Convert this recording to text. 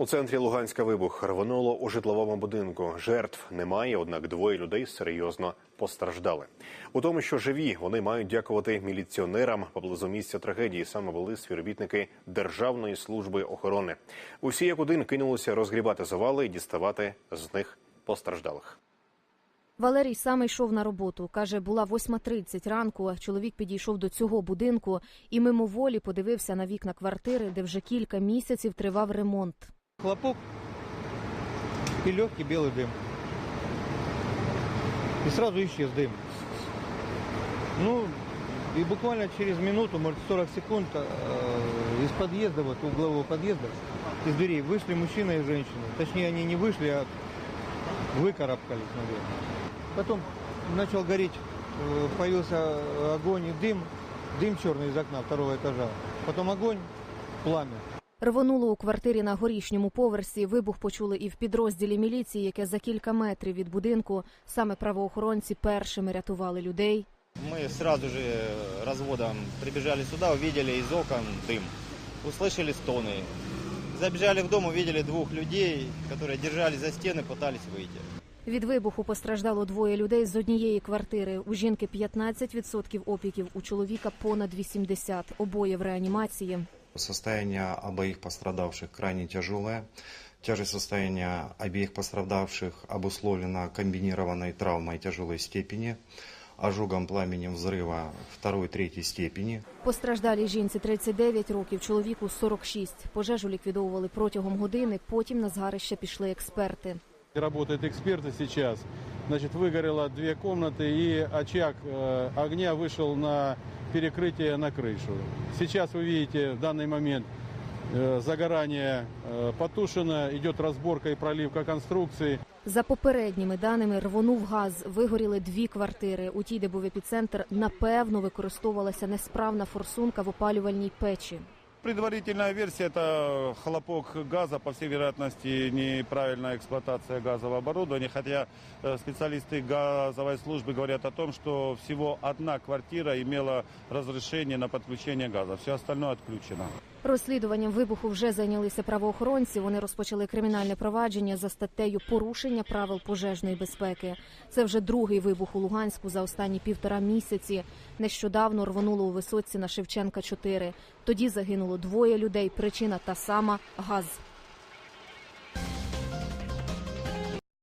У центрі Луганська вибух рвонуло у житловому будинку. Жертв немає, однак двоє людей серйозно постраждали. У тому, що живі, вони мають дякувати міліціонерам поблизу місця трагедії. Саме були співробітники Державної служби охорони. Усі як один кинулися розгрібати завали і діставати з них постраждалих. Валерій саме йшов на роботу. Каже, була 8.30 ранку. Чоловік підійшов до цього будинку і мимоволі подивився на вікна квартири, де вже кілька місяців тривав ремонт. Хлопок и легкий белый дым. И сразу исчез дым. Ну, и буквально через минуту, может 40 секунд, э, из подъезда, вот углового подъезда, из дверей вышли мужчина и женщина. Точнее, они не вышли, а выкарабкались, наверное. Потом начал гореть, э, появился огонь и дым, дым черный из окна второго этажа. Потом огонь, пламя. Рвонуло у квартирі на горішньому поверсі. Вибух почули і в підрозділі міліції, яке за кілька метрів від будинку. Саме правоохоронці першими рятували людей. Мы сразу же э, разводом прибежали сюда, увидели из окон дым, услышали стоны. Забежали в дом, увидели двух людей, которые держались за стены, пытались выйти. Від вибуху постраждало двоє людей з однієї квартири. У жінки 15% опіків, у чоловіка понад 80%. Обоє в реанімації. Состояние обоих пострадавших крайне тяжелое. Тяжесть состояния обеих пострадавших обусловлена комбинированной травмой тяжелой степени, ожогом пламенем взрыва второй-третьей степени. Постраждалій жінці 39 років, чоловіку 46. Пожежу ліквідовували протягом години. Потім на згарище пішли експерти. Работают эксперты сейчас. Значит, выгорело две комнаты и очаг э, огня вышел на перекрытие на крышу. Сейчас вы видите в данный момент э, загорание э, потушено, идет разборка и проливка конструкции. За попередніми даними рвонув газ. Вигоріли дві квартири. У тій, де був епіцентр, напевно використовувалася несправна форсунка в опалювальній печі. Предварительная версия – это хлопок газа, по всей вероятности, неправильная эксплуатация газового оборудования, хотя э, специалисты газовой службы говорят о том, что всего одна квартира имела разрешение на подключение газа, все остальное отключено. Розслідуванням вибуху вже зайнялися правоохоронці. Вони розпочали кримінальне провадження за статтею порушення правил пожежної безпеки. Це вже другий вибух у Луганську за останні півтора місяці. Нещодавно рвонуло у висоці на Шевченка 4. тоді загинуло двоє людей. Причина та сама газ.